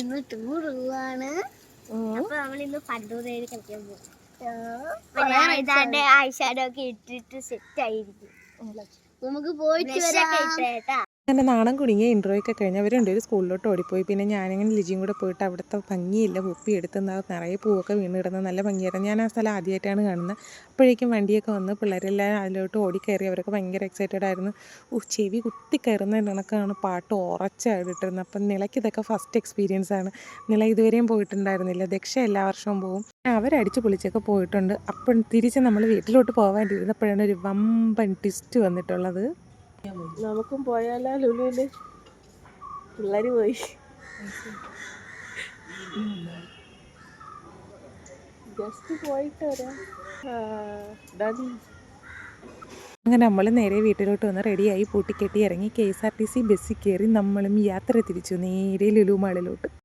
ഇന്ന് ടൂർ പോവാണ്. അപ്പൊ നമ്മൾ ഇന്ന് പണ്ടൂരേര് കളിക്കാൻ പോകും ഐഷാഡോ ഒക്കെ ഇട്ടിട്ട് സെറ്റ് ആയിരിക്കും. നമുക്ക് പോയിട്ട് വരാം. അങ്ങനെ നാണം കുടുങ്ങിയ ഇൻട്രോയൊക്കെ കഴിഞ്ഞ് അവർ രണ്ടുപേരും സ്കൂളിലോട്ട് ഓടിപ്പോയി. പിന്നെ ഞാനിങ്ങനെ ലിജിയും കൂടെ പോയിട്ട് അവിടുത്തെ ഭംഗിയില്ല നാ- നിറയെ പൂവൊക്കെ വീണ് കിടന്ന് നല്ല ഭംഗിയായിരുന്നു. ഞാൻ ആ സ്ഥലം ആദ്യമായിട്ടാണ് കാണുന്നത്. അപ്പോഴേക്കും വണ്ടിയൊക്കെ വന്ന് പിള്ളേരെല്ലാം അതിലോട്ട് ഓടിക്കയറി. അവരൊക്കെ ഭയങ്കര എക്സൈറ്റഡ് ആയിരുന്നു. ഉ ചെവി കുത്തി കയറുന്ന കണക്കാണ് പാട്ട് ഉറച്ചായിട്ടിരുന്നത് അപ്പം നിലയ്ക്ക് ഇതൊക്കെ ഫസ്റ്റ് എക്സ്പീരിയൻസ് ആണ്. നില ഇതുവരെയും പോയിട്ടുണ്ടായിരുന്നില്ല. ദക്ഷ എല്ലാ വർഷവും പോവും. അവരടിച്ച് പൊളിച്ചൊക്കെ പോയിട്ടുണ്ട്. അപ്പം തിരിച്ച് നമ്മൾ വീട്ടിലോട്ട് പോകാനിരുന്നപ്പോഴാണ് ഒരു വമ്പൻ ട്വിസ്റ്റ് വന്നിട്ടുള്ളത്. നമുക്കും പോയാലാ ലുലുവിൽ പിള്ളേര് പോയി. ജസ്റ്റ് പോയിട്ട് വരാം. അങ്ങനെ നമ്മൾ നേരെ വീട്ടിലോട്ട് വന്ന് റെഡിയായി പൂട്ടിക്കെട്ടി ഇറങ്ങി K S R T C ബസ്സിൽ കയറി നമ്മളും യാത്ര തിരിച്ചു നേരെ ലുലു മാളിലോട്ട്.